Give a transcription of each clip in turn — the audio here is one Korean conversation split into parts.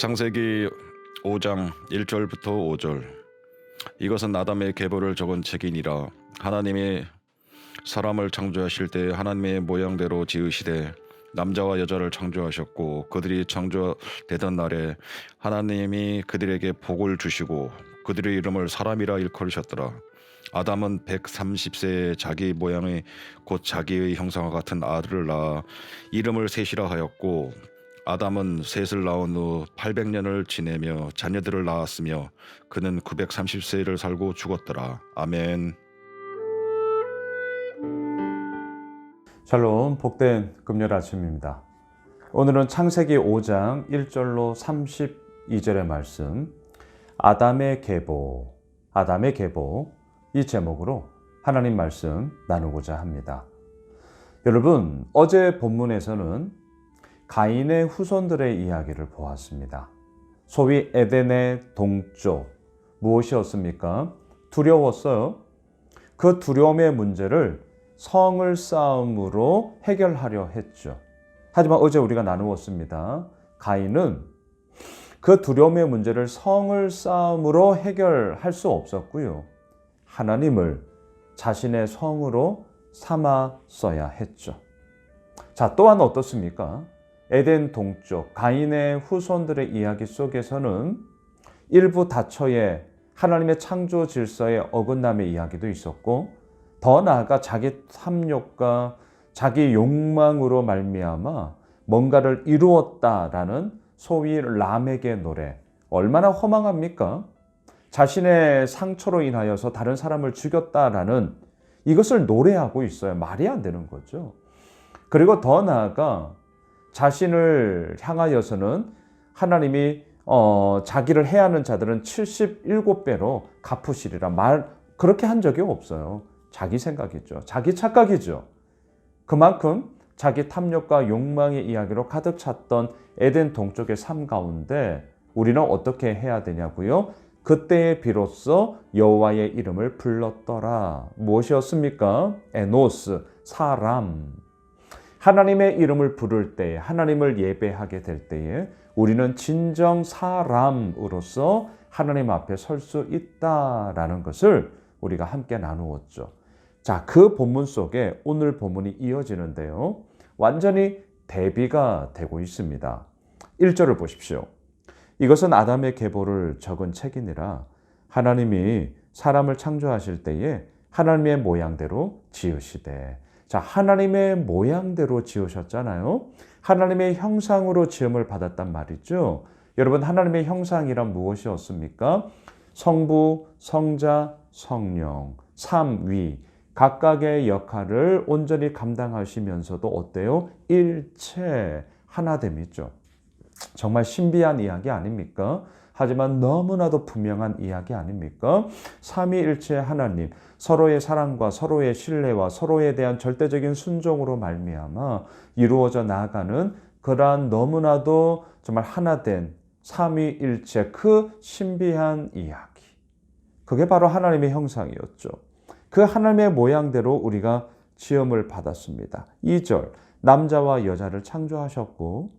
창세기 5장 1절부터 5절. 이것은 아담의 계보를 적은 책이니라. 하나님이 사람을 창조하실 때 하나님의 모양대로 지으시되 남자와 여자를 창조하셨고 그들이 창조되던 날에 하나님이 그들에게 복을 주시고 그들의 이름을 사람이라 일컬으셨더라. 아담은 130세에 자기 모양의 곧 자기의 형상과 같은 아들을 낳아 이름을 셋이라 하였고 아담은 셋을 낳은 후 800년을 지내며 자녀들을 낳았으며 그는 930세를 살고 죽었더라. 아멘. 샬롬 복된 금요일 아침입니다. 오늘은 창세기 5장 1절로 32절의 말씀 아담의 계보 아담의 계보 이 제목으로 하나님 말씀 나누고자 합니다. 여러분 어제 본문에서는 가인의 후손들의 이야기를 보았습니다. 소위 에덴의 동쪽 무엇이었습니까? 두려웠어요. 그 두려움의 문제를 성을 쌓음으로 해결하려 했죠. 하지만 어제 우리가 나누었습니다. 가인은 그 두려움의 문제를 성을 쌓음으로 해결할 수 없었고요. 하나님을 자신의 성으로 삼았어야 했죠. 자, 또한 어떻습니까? 에덴 동쪽 가인의 후손들의 이야기 속에서는 일부 다처의 하나님의 창조 질서의 어긋남의 이야기도 있었고 더 나아가 자기 탐욕과 자기 욕망으로 말미암아 뭔가를 이루었다라는 소위 람에게 노래 얼마나 허망합니까? 자신의 상처로 인하여서 다른 사람을 죽였다라는 이것을 노래하고 있어요. 말이 안 되는 거죠. 그리고 더 나아가 자신을 향하여서는 하나님이 어, 자기를 해하는 자들은 77배로 갚으시리라 말 그렇게 한 적이 없어요. 자기 생각이죠. 자기 착각이죠. 그만큼 자기 탐욕과 욕망의 이야기로 가득 찼던 에덴 동쪽의 삶 가운데 우리는 어떻게 해야 되냐고요? 그때에 비로소 여호와의 이름을 불렀더라. 무엇이었습니까? 에노스, 사람. 하나님의 이름을 부를 때에 하나님을 예배하게 될 때에 우리는 진정 사람으로서 하나님 앞에 설 수 있다라는 것을 우리가 함께 나누었죠. 자, 그 본문 속에 오늘 본문이 이어지는데요. 완전히 대비가 되고 있습니다. 1절을 보십시오. 이것은 아담의 계보를 적은 책이니라 하나님이 사람을 창조하실 때에 하나님의 모양대로 지으시되 자, 하나님의 모양대로 지으셨잖아요. 하나님의 형상으로 지음을 받았단 말이죠. 여러분, 하나님의 형상이란 무엇이었습니까? 성부, 성자, 성령, 삼위, 각각의 역할을 온전히 감당하시면서도 어때요? 일체 하나됨이죠. 정말 신비한 이야기 아닙니까? 하지만 너무나도 분명한 이야기 아닙니까? 삼위일체 하나님 서로의 사랑과 서로의 신뢰와 서로에 대한 절대적인 순종으로 말미암아 이루어져 나가는 그러한 너무나도 정말 하나된 삼위일체 그 신비한 이야기. 그게 바로 하나님의 형상이었죠. 그 하나님의 모양대로 우리가 지음을 받았습니다. 2절 남자와 여자를 창조하셨고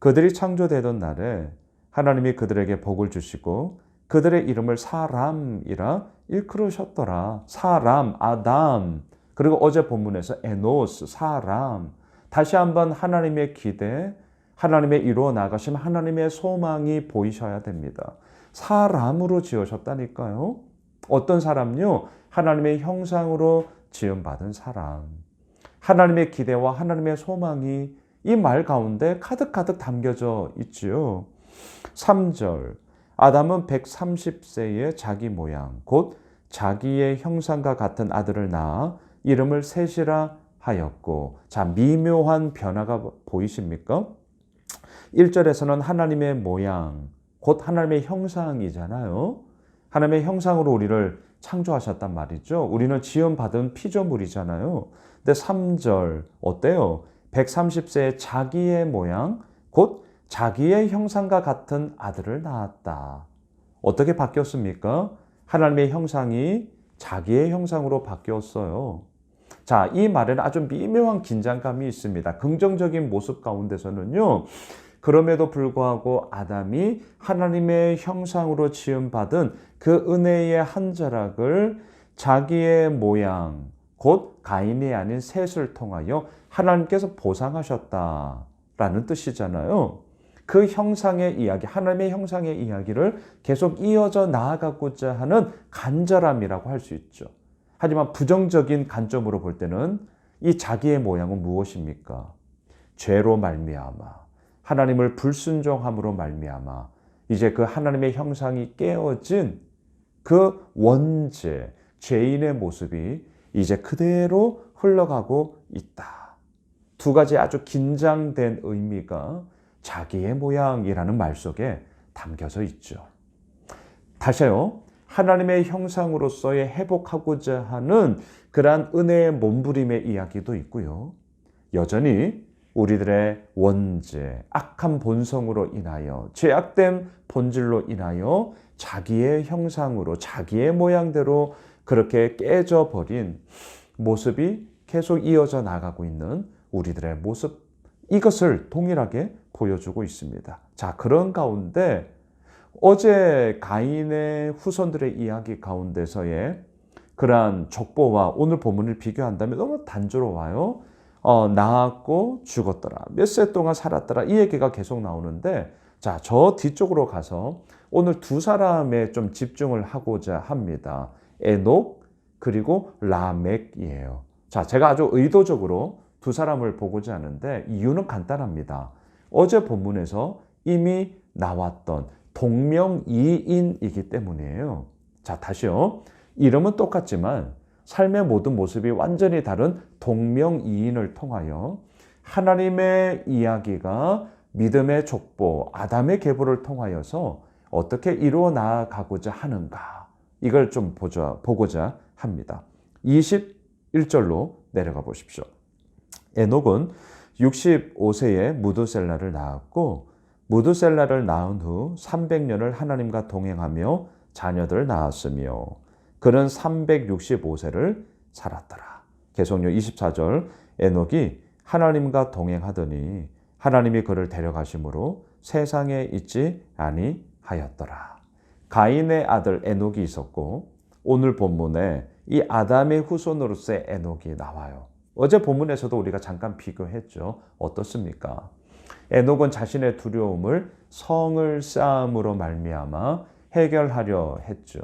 그들이 창조되던 날에 하나님이 그들에게 복을 주시고 그들의 이름을 사람이라 일컬으셨더라. 사람, 아담. 그리고 어제 본문에서 에노스, 사람. 다시 한번 하나님의 기대, 하나님의 이루어 나가심, 하나님의 소망이 보이셔야 됩니다. 사람으로 지으셨다니까요. 어떤 사람요? 하나님의 형상으로 지음받은 사람. 하나님의 기대와 하나님의 소망이 이 말 가운데 가득가득 담겨져 있지요. 3절. 아담은 130세의 자기 모양, 곧 자기의 형상과 같은 아들을 낳아 이름을 셋이라 하였고, 자, 미묘한 변화가 보이십니까? 1절에서는 하나님의 모양, 곧 하나님의 형상이잖아요. 하나님의 형상으로 우리를 창조하셨단 말이죠. 우리는 지음받은 피조물이잖아요. 근데 3절, 어때요? 130세의 자기의 모양, 곧 자기의 형상과 같은 아들을 낳았다. 어떻게 바뀌었습니까? 하나님의 형상이 자기의 형상으로 바뀌었어요. 자, 이 말에는 아주 미묘한 긴장감이 있습니다. 긍정적인 모습 가운데서는요, 그럼에도 불구하고 아담이 하나님의 형상으로 지음받은 그 은혜의 한 자락을 자기의 모양, 곧 가인이 아닌 셋을 통하여 하나님께서 보상하셨다라는 뜻이잖아요. 그 형상의 이야기, 하나님의 형상의 이야기를 계속 이어져 나아가고자 하는 간절함이라고 할 수 있죠. 하지만 부정적인 관점으로 볼 때는 이 자기의 모양은 무엇입니까? 죄로 말미암아 하나님을 불순종함으로 말미암아 이제 그 하나님의 형상이 깨어진 그 원죄 죄인의 모습이 이제 그대로 흘러가고 있다. 두 가지 아주 긴장된 의미가 자기의 모양이라는 말 속에 담겨져 있죠. 다시요. 하나님의 형상으로서의 회복하고자 하는 그러한 은혜의 몸부림의 이야기도 있고요. 여전히 우리들의 원죄, 악한 본성으로 인하여 죄악된 본질로 인하여 자기의 형상으로 자기의 모양대로 그렇게 깨져 버린 모습이 계속 이어져 나가고 있는 우리들의 모습 이것을 동일하게 보여주고 있습니다. 자, 그런 가운데 어제 가인의 후손들의 이야기 가운데서의 그러한 족보와 오늘 본문을 비교한다면 너무 단조로워요. 어, 낳았고 죽었더라. 몇 세 동안 살았더라. 이 얘기가 계속 나오는데 자, 저 뒤쪽으로 가서 오늘 두 사람에 좀 집중을 하고자 합니다. 에녹 그리고 라멕이에요. 자, 제가 아주 의도적으로 두 사람을 보고자 하는데 이유는 간단합니다. 어제 본문에서 이미 나왔던 동명이인이기 때문이에요. 자, 다시요. 이름은 똑같지만 삶의 모든 모습이 완전히 다른 동명이인을 통하여 하나님의 이야기가 믿음의 족보, 아담의 계보를 통하여서 어떻게 이루어 나가고자 하는가. 이걸 좀 보자, 보고자 합니다. 21절로 내려가 보십시오. 에녹은 65세에 무드셀라를 낳았고 무드셀라를 낳은 후 300년을 하나님과 동행하며 자녀들을 낳았으며 그는 365세를 살았더라. 계속요 24절 에녹이 하나님과 동행하더니 하나님이 그를 데려가심으로 세상에 있지 아니하였더라. 가인의 아들 에녹이 있었고 오늘 본문에 이 아담의 후손으로서의 에녹이 나와요. 어제 본문에서도 우리가 잠깐 비교했죠. 어떻습니까? 에녹은 자신의 두려움을 성을 쌓음으로 말미암아 해결하려 했죠.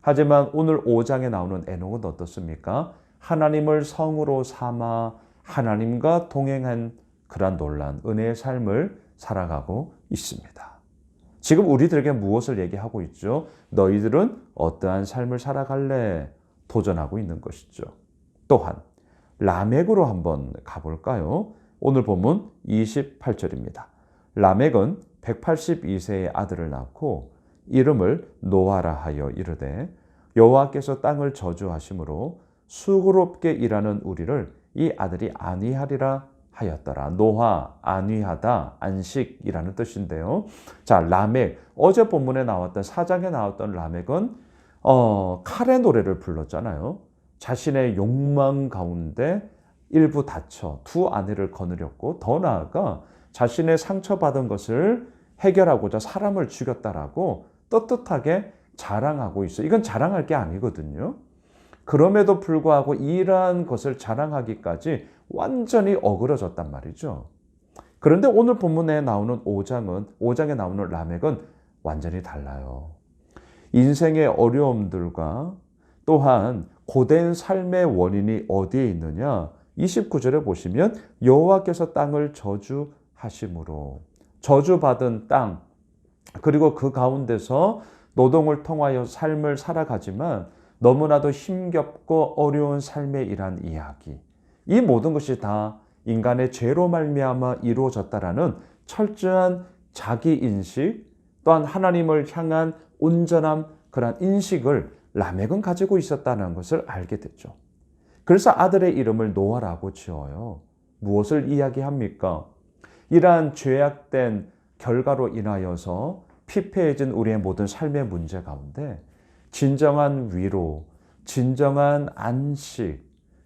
하지만 오늘 5장에 나오는 에녹은 어떻습니까? 하나님을 성으로 삼아 하나님과 동행한 그러한 놀란 은혜의 삶을 살아가고 있습니다. 지금 우리들에게 무엇을 얘기하고 있죠? 너희들은 어떠한 삶을 살아갈래? 도전하고 있는 것이죠. 또한 라멕으로 한번 가볼까요? 오늘 본문 28절입니다. 라멕은 182세의 아들을 낳고 이름을 노아라 하여 이르되 여호와께서 땅을 저주하심으로 수고롭게 일하는 우리를 이 아들이 안위하리라 하였더라. 노화, 안위하다, 안식이라는 뜻인데요. 자, 라멕. 어제 본문에 나왔던 사장에 나왔던 라멕은 어, 칼의 노래를 불렀잖아요. 자신의 욕망 가운데 일부 다쳐 두 아내를 거느렸고 더 나아가 자신의 상처받은 것을 해결하고자 사람을 죽였다라고 떳떳하게 자랑하고 있어. 이건 자랑할 게 아니거든요. 그럼에도 불구하고 이러한 것을 자랑하기까지 완전히 어그러졌단 말이죠. 그런데 오늘 본문에 나오는 5장은 5장에 나오는 라멕은 완전히 달라요. 인생의 어려움들과 또한 고된 삶의 원인이 어디에 있느냐? 29절에 보시면 여호와께서 땅을 저주하심으로 저주받은 땅 그리고 그 가운데서 노동을 통하여 삶을 살아가지만 너무나도 힘겹고 어려운 삶의 일한 이야기. 이 모든 것이 다 인간의 죄로 말미암아 이루어졌다라는 철저한 자기 인식 또한 하나님을 향한 온전한 그러한 인식을 라멕은 가지고 있었다는 것을 알게 됐죠. 그래서 아들의 이름을 노아라고 지어요. 무엇을 이야기합니까? 이러한 죄악된 결과로 인하여서 피폐해진 우리의 모든 삶의 문제 가운데 진정한 위로, 진정한 안식,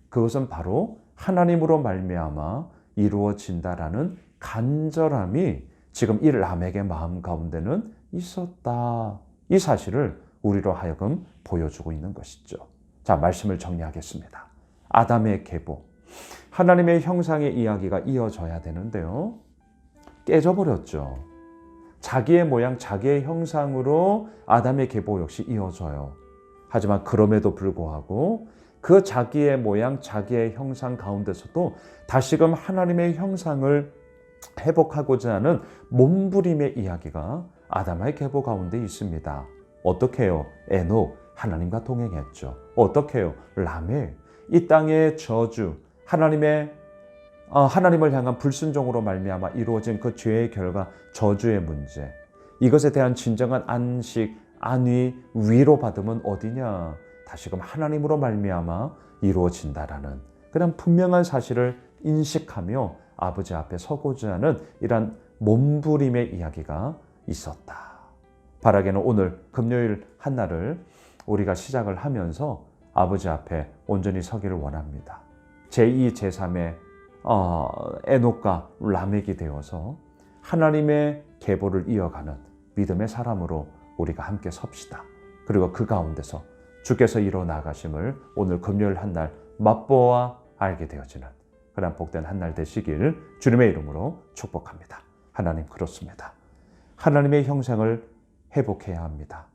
그것은 바로 하나님으로 말미암아 이루어진다라는 간절함이 지금 이 람에게 마음 가운데는 있었다. 이 사실을 우리로 하여금 보여주고 있는 것이죠. 자, 말씀을 정리하겠습니다. 아담의 계보. 하나님의 형상의 이야기가 이어져야 되는데요. 깨져버렸죠. 자기의 모양, 자기의 형상으로 아담의 계보 역시 이어져요. 하지만 그럼에도 불구하고 그 자기의 모양, 자기의 형상 가운데서도 다시금 하나님의 형상을 회복하고자 하는 몸부림의 이야기가 아담의 계보 가운데 있습니다. 어떻게 해요? 에녹 하나님과 동행했죠. 어떻게 해요? 라멜 이 땅의 저주 하나님의 어, 하나님을 향한 불순종으로 말미암아 이루어진 그 죄의 결과 저주의 문제 이것에 대한 진정한 안식 안위 위로 받음은 어디냐 다시금 하나님으로 말미암아 이루어진다라는 그런 분명한 사실을 인식하며 아버지 앞에 서고자 하는 이러한 몸부림의 이야기가 있었다. 바라게는 오늘 금요일 한 날을 우리가 시작을 하면서 아버지 앞에 온전히 서기를 원합니다. 제2, 제3의 어, 에녹과 라멕이 되어서 하나님의 계보를 이어가는 믿음의 사람으로 우리가 함께 섭시다. 그리고 그 가운데서 주께서 이뤄 나가심을 오늘 금요일 한 날 맛보아 알게 되어지는 그런 복된 한 날 되시길 주님의 이름으로 축복합니다. 하나님 그렇습니다. 하나님의 형상을 회복해야 합니다.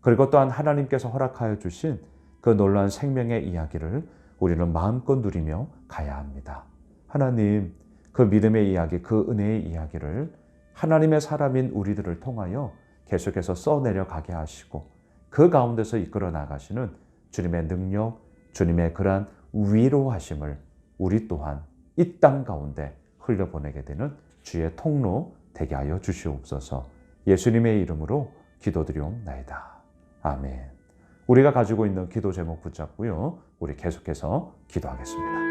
그리고 또한 하나님께서 허락하여 주신 그 놀라운 생명의 이야기를 우리는 마음껏 누리며 가야 합니다. 하나님, 그 믿음의 이야기, 그 은혜의 이야기를 하나님의 사람인 우리들을 통하여 계속해서 써내려 가게 하시고 그 가운데서 이끌어 나가시는 주님의 능력, 주님의 그러한 위로하심을 우리 또한 이 땅 가운데 흘려보내게 되는 주의 통로 되게 하여 주시옵소서 예수님의 이름으로 기도드리옵나이다. 아멘. 우리가 가지고 있는 기도 제목 붙잡고요. 우리 계속해서 기도하겠습니다.